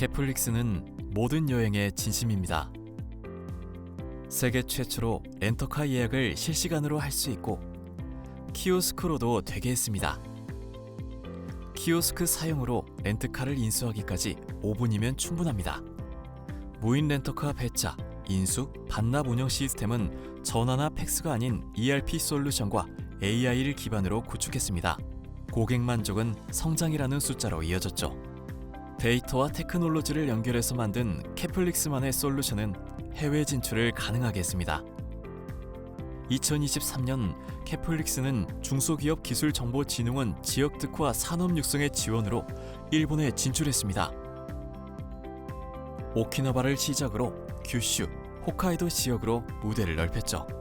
캐플릭스는 모든 여행의 진심입니다. 세계 최초로 렌터카 예약을 실시간으로 할 수 있고 키오스크로도 되게 했습니다. 키오스크 사용으로 렌트카를 인수하기까지 5분이면 충분합니다. 무인 렌터카 배차, 인수, 반납 운영 시스템은 전화나 팩스가 아닌 ERP 솔루션과 AI를 기반으로 구축했습니다. 고객 만족은 성장이라는 숫자로 이어졌죠. 데이터와 테크놀로지를 연결해서 만든 캐플릭스만의 솔루션은 해외 진출을 가능하게 했습니다. 2023년 캐플릭스는 중소기업 기술정보진흥원 지역 특화 산업 육성의 지원으로 일본에 진출했습니다. 오키나와를 시작으로 규슈, 홋카이도 지역으로 무대를 넓혔죠.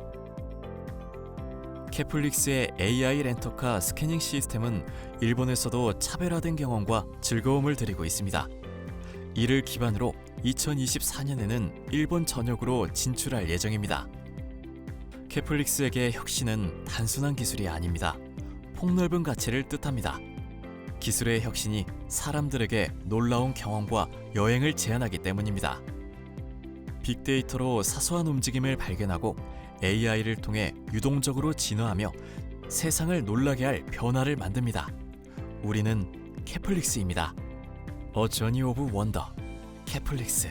캐플릭스의 AI 렌터카 스캐닝 시스템은 일본에서도 차별화된 경험과 즐거움을 드리고 있습니다. 이를 기반으로 2024년에는 일본 전역으로 진출할 예정입니다. 캐플릭스에게 혁신은 단순한 기술이 아닙니다. 폭넓은 가치를 뜻합니다. 기술의 혁신이 사람들에게 놀라운 경험과 여행을 제안하기 때문입니다. 빅데이터로 사소한 움직임을 발견하고 AI를 통해 유동적으로 진화하며 세상을 놀라게 할 변화를 만듭니다. 우리는 캐플릭스입니다. 어 저니 오브 원더 캐플릭스